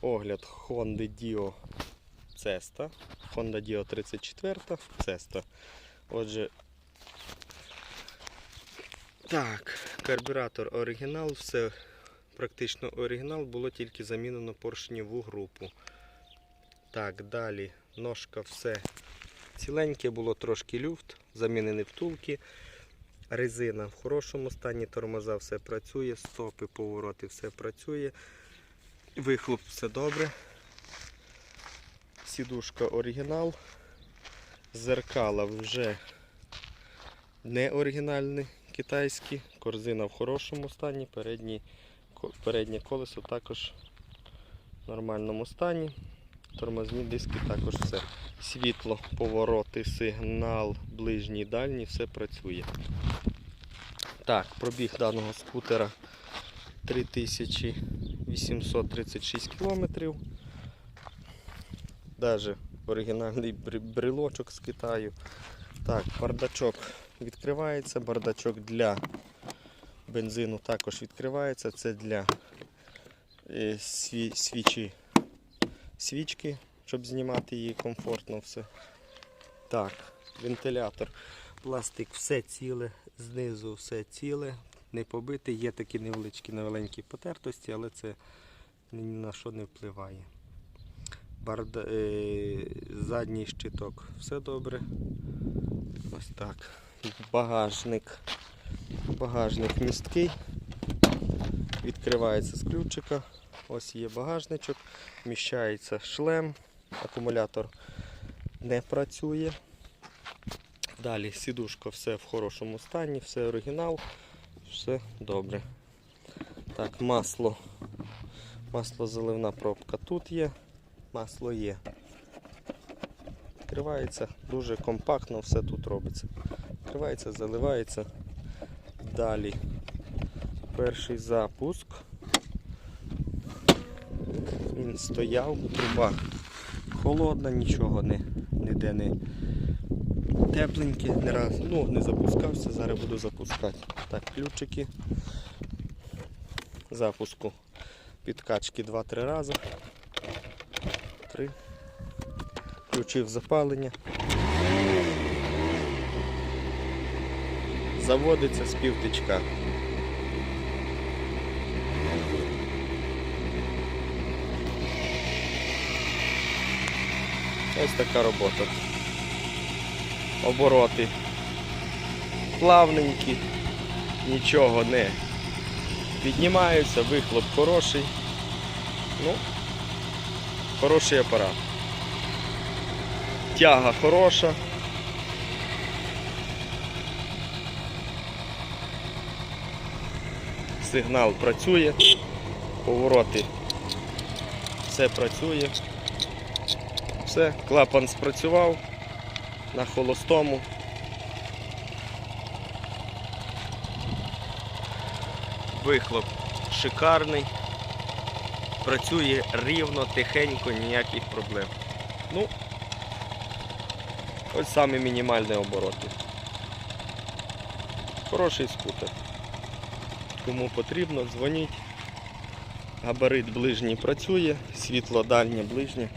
Огляд Honda Dio Cesta. Honda Dio 34 Cesta. Отже. Так, карбюратор оригінал, все практично оригінал, було тільки замінено поршневу групу. Так, далі ножка все ціленьке, було трошки люфт, замінені втулки. Резина в хорошому стані, тормоза все працює, стопи, повороти, все працює. Вихлоп все добре. Сідушка оригінал. Зеркала вже не оригінальні китайські. Корзина в хорошому стані, передній, ко- переднє колесо також в нормальному стані. Тормозні диски також все. Світло, повороти, сигнал, ближній, дальній, все працює. Так, пробіг даного скутера 3836 кілометрів. Даже оригінальний бр- брелочок з Китаю. Так, бардачок відкривається, бардачок для бензину також відкривається. Це для е, свічі, свічки, щоб знімати її комфортно все. Так, вентилятор. Пластик все ціле, знизу все ціле, не побите. Є такі невеличкі невеленькі потертості, але це ні на що не впливає. Барда... е, Задній щиток все добре. Ось так. Багажник. Багажник місткий. Відкривається з ключика. Ось є багажничок, вміщається шлем, акумулятор не працює. Далі сідушка все в хорошому стані, все оригінал, все добре. Так, масло. Масло заливна пробка тут є, масло є. Відкривається дуже компактно, все тут робиться. Відкривається, заливається. Далі перший запуск. Він стояв, труба холодна, нічого не, ніде не тепленьке, не раз, ну не запускався, зараз буду запускати. Так, ключики. Запуску підкачки 2-3 рази. Три. Включив запалення. Заводиться з півтичка. Ось така робота. Обороти плавненькі, нічого не піднімаються, вихлоп хороший. Ну, хороший апарат. Тяга хороша. Сигнал працює, повороти все працює. Все, клапан спрацював на холостому. Вихлоп шикарний. Працює рівно, тихенько, ніяких проблем. Ну, ось самі мінімальні обороти. Хороший скутер. Кому потрібно, дзвоніть. Габарит ближній працює, світло дальнє ближнє